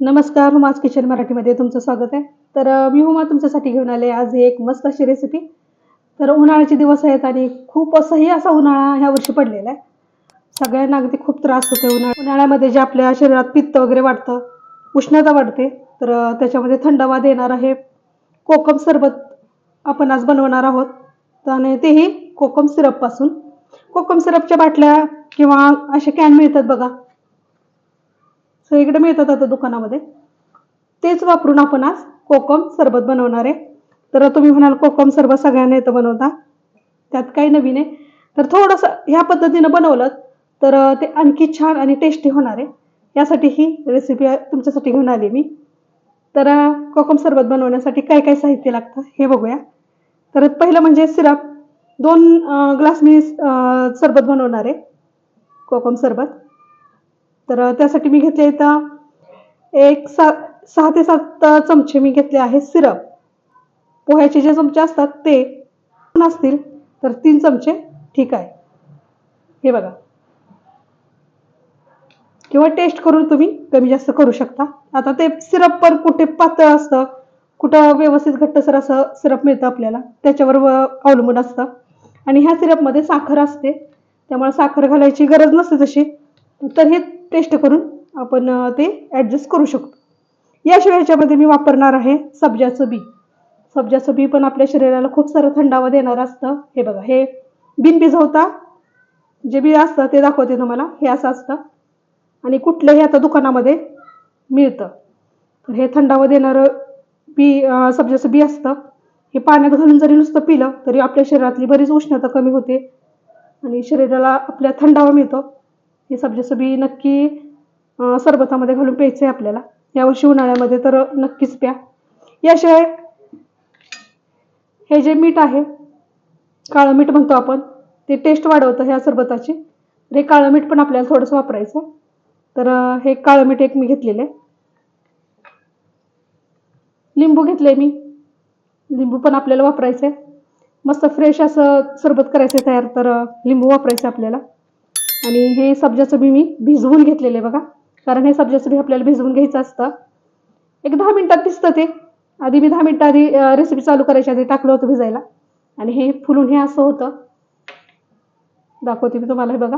नमस्कार हुमाज किचन मराठीमध्ये तुमचं स्वागत आहे. तर मी हुमा तुमच्यासाठी घेऊन आले आज एक मस्त अशी रेसिपी तर उन्हाळ्याचे दिवस आहेत आणि खूप असंही असा उन्हाळा ह्या वर्षी पडलेला आहे. सगळ्यांना अगदी खूप त्रास होतो उन्हाळा. उन्हाळ्यामध्ये जे आपल्या शरीरात पित्त वगैरे वाढतं उष्णता वाढते तर त्याच्यामध्ये थंडावा देणार आहे. कोकम सरबत आपण आज बनवणार आहोत. आणि तेही कोकम सिरपपासून कोकम सिरपच्या बाटल्या किंवा असे कॅन मिळतात बघा. सगळीकडे मिळतात आता दुकानामध्ये. तेच वापरून आपण आज कोकम सरबत बनवणार आहे. तर तुम्ही म्हणाल कोकम सरबत सगळ्यांना येतं बनवता. त्यात काही नवीन आहे. तर थोडंसं ह्या पद्धतीनं बनवलं तर ते आणखी छान आणि टेस्टी होणार आहे. यासाठी ही रेसिपी तुमच्यासाठी घेऊन आली मी. तर कोकम सरबत बनवण्यासाठी काय काय साहित्य लागतं हे बघूया. तर पहिलं म्हणजे सिरप. दोन ग्लास मी सरबत बनवणार आहे. कोकम सरबत. तर त्यासाठी मी घेतले इथं एक सा सहा ते सात चमचे मी घेतले आहे सिरप. पोह्याचे जे चमचे असतात ते नसतील तर तीन चमचे ठीक आहे. हे बघा. किंवा टेस्ट करून तुम्ही कमी जास्त करू शकता. आता ते सिरप पण कुठे पातळ असतं कुठं व्यवस्थित घट्टसर असं सिरप मिळतं आपल्याला त्याच्यावर अवलंबून असतं. आणि ह्या सिरपमध्ये साखर असते त्यामुळे साखर घालायची गरज नसते तशी. तर हे टेस्ट करून आपण ते ॲडजस्ट करू शकतो. याशिवाय ह्याच्यामध्ये मी वापरणार आहे सब्जाचं बी सब्जाचं बी पण आपल्या शरीराला खूप सारं थंडावा देणारं असतं. हे बघा हे बिन भिजवता जे बी असतं ते दाखवते तुम्हाला. हे असं असतं. आणि कुठलंही आता दुकानामध्ये मिळतं. तर हे थंडावा देणारं बी सब्जाचं बी असतं. हे पाण्यात घालून जरी नुसतं पिलं तरी आपल्या शरीरातली बरीच उष्णता कमी होते. आणि शरीराला आपल्या थंडावा मिळतो. हे सब्जाचं बी नक्की सरबतामध्ये घालून प्यायचं आहे आपल्याला. यावर्षी उन्हाळ्यामध्ये तर नक्कीच प्या. याशिवाय हे जे मीठ आहे काळं मीठ म्हणतो आपण ते टेस्ट वाढवतं ह्या सरबताची. तर हे काळं मीठ पण आपल्याला थोडंसं वापरायचं तर हे काळं मीठ एक मी घेतलेलं आहे. लिंबू घेतले मी. लिंबू पण आपल्याला वापरायचं आहे मस्त फ्रेश असं सरबत करायचं आहे तयार. तर लिंबू वापरायचं आहे आपल्याला. आणि हे सब्जाचं बी मी भिजवून घेतलेलं आहे बघा. कारण हे सब्जाचं बी आपल्याला भिजवून घ्यायचं असतं. एक दहा मिनटात दिसतं ते. आधी मी दहा मिनटं आधी रेसिपी चालू करायच्या आधी टाकलं होतं भिजायला. आणि हे फुलून हे असं होतं. दाखवते मी तुम्हाला हे बघा.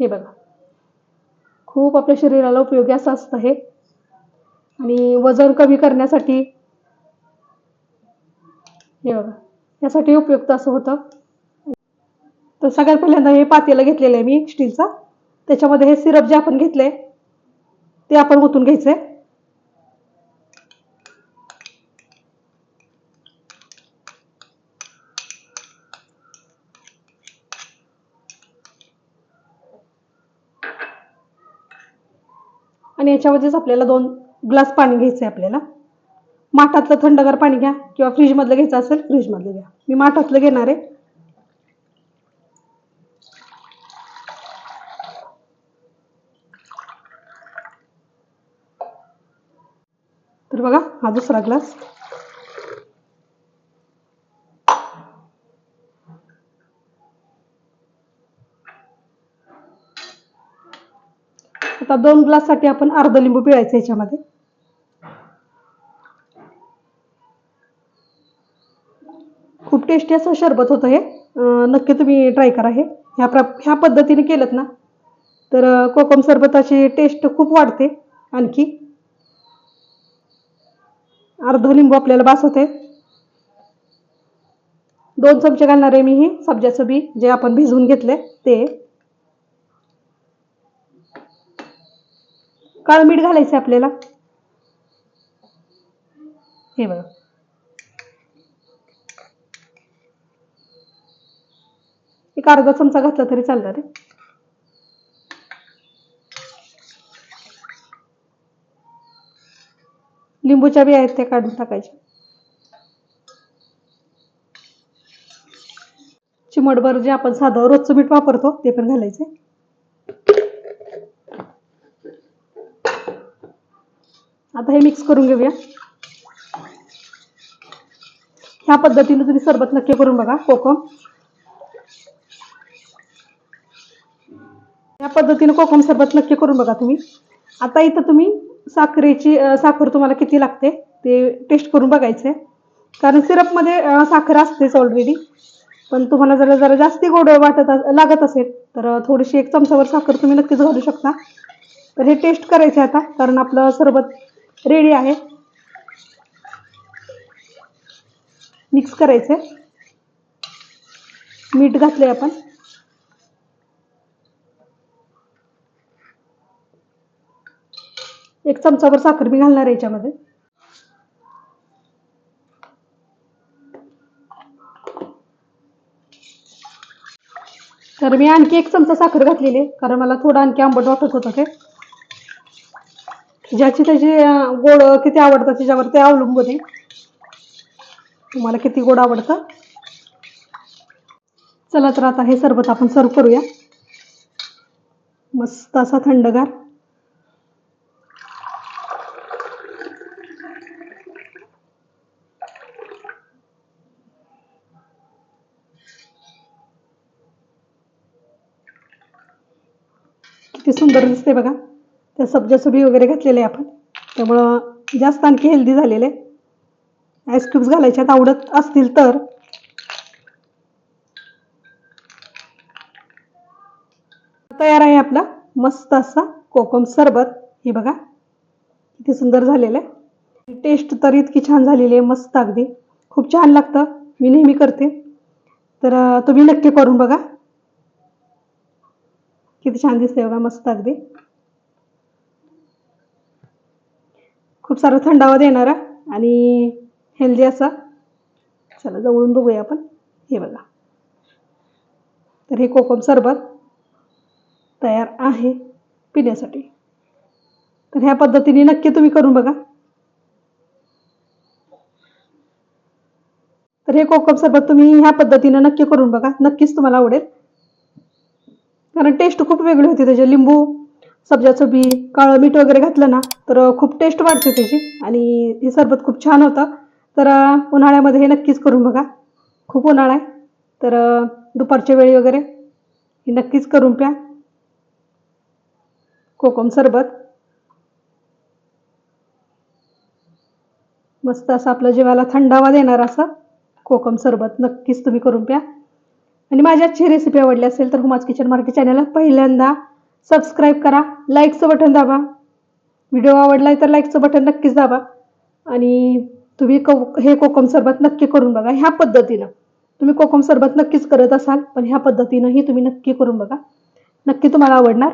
हे बघा. खूप आपल्या शरीराला उपयोगी असं असतं हे. आणि वजन कमी करण्यासाठी हे बघा. यासाठी उपयुक्त असं होतं. तर सगळ्यात पहिल्यांदा हे पातेलं घेतलेलं आहे मी स्टीलचा. त्याच्यामध्ये हे सिरप जे आपण घेतले ते आपण ओतून घ्यायचंय. आणि याच्यामध्येच आपल्याला दोन ग्लास पाणी घ्यायचं आहे आपल्याला. माठातलं थंडगार पाणी घ्या किंवा फ्रीजमधलं घ्यायचं असेल फ्रीजमधलं घ्या. मी माठातलं घेणार आहे. तर बघा हा दुसरा ग्लास आता दोन ग्लाससाठी आपण अर्ध लिंबू पिळायचं याच्यामध्ये. खूप टेस्टी असं शरबत होतं हे. नक्की तुम्ही ट्राय करा हे. ह्या प्र ह्या पद्धतीने केलं ना. तर कोकम सरबताची टेस्ट खूप वाढते आणखी. अर्ध लिंबू आपल्याला बास होते दोन चमचे घालणार आहे मी ही सब्जाचं बी जे आपण भिजवून घेतले ते. काळ मीठ घालायचं आपल्याला. हे बघा. एक अर्धा चमचा घातला तरी चालणार आहे. लिंबूच्या बी आहेत त्या काढून टाकायच्या. चिमटभर जे आपण साधं रोजचं मीठ वापरतो ते पण घालायचं. आता हे मिक्स करून घेऊया. ह्या पद्धतीने तुम्ही सरबत नक्की करून बघा कोकम. या पद्धतीने कोकम सरबत नक्की करून बघा तुम्ही. आता इथं तुम्ही साखरेची साखर तुम्हाला किती लागते ते टेस्ट करून बघायचं आहे कारण सिरपमध्ये साखर असतेच ऑलरेडी पण तुम्हाला जरा जरा जास्ती गोड वाटत लागत असेल तर थोडीशी एक चमचावर साखर तुम्ही नक्कीच घालू शकता. तर हे टेस्ट करायचे आता कारण आपलं सरबत रेडी आहे. मिक्स करायचं मीठ घातले आपण. एक चमचाभर साखर मी घालणार आहे याच्यामध्ये. तर मी आणखी एक चमचा साखर घातलेली आहे कारण मला थोडं आणखी आंबट वाटत होतं ते. ज्याची त्याची गोड किती आवडतं त्याच्यावर ते अवलंबून आहे. तुम्हाला किती गोड आवडतं. चला तर आता हे सरबत आपण सर्व करूया. मस्त असा थंडगार. किती सुंदर दिसते बघा. त्या सब्जा सुबी वगैरे घातलेले आपण. त्यामुळं जास्त आणखी हेल्दी झालेले. आईस क्यूब्स घालायच्यात आवडत असतील तर. तयार आहे आपला मस्त असा कोकम सरबत. हे बघा. किती सुंदर झालेलं आहे. टेस्ट तर इतकी छान झालेली आहे मस्त अगदी. खूप छान लागतं. मी नेहमी करते. तर तुम्ही नक्की करून बघा. किती छान दिसते बघा मस्त अगदी. खूप सारा थंडावा देणारा आणि हेल्दी असा. चला जवळून बघूया आपण. हे बघा. तर हे कोकम सरबत तयार आहे पिण्यासाठी. तर ह्या पद्धतीने नक्की तुम्ही करून बघा. तर हे कोकम सरबत तुम्ही ह्या पद्धतीने नक्की करून बघा. नक्कीच तुम्हाला आवडेल. कारण टेस्ट खूप वेगळी होती त्याची. लिंबू सब्जाचं बी काळं मीठ वगैरे घातलं ना तर खूप टेस्ट वाढते त्याची. आणि हे सरबत खूप छान होतं. तर उन्हाळ्यामध्ये हे नक्कीच करून बघा. खूप उन्हाळा आहे. तर दुपारच्या वेळी वगैरे हे नक्कीच करून प्या. कोकम सरबत. मस्त असं आपल्या जीवाला थंडावा देणार असं कोकम सरबत नक्कीच तुम्ही करून प्या. आणि माझ्या आजची रेसिपी आवडली असेल तर हुमाज किचन मार्केट चॅनलला पहिल्यांदा सबस्क्राईब करा. लाईकचं बटन दाबा. व्हिडिओ आवडला तर लाईकचं बटन नक्कीच दाबा. आणि तुम्ही को हे कोकम सरबत नक्की करून बघा. ह्या पद्धतीनं. तुम्ही कोकम सरबत नक्कीच करत असाल पण ह्या पद्धतीनंही तुम्ही नक्की करून बघा. नक्की तुम्हाला आवडणार.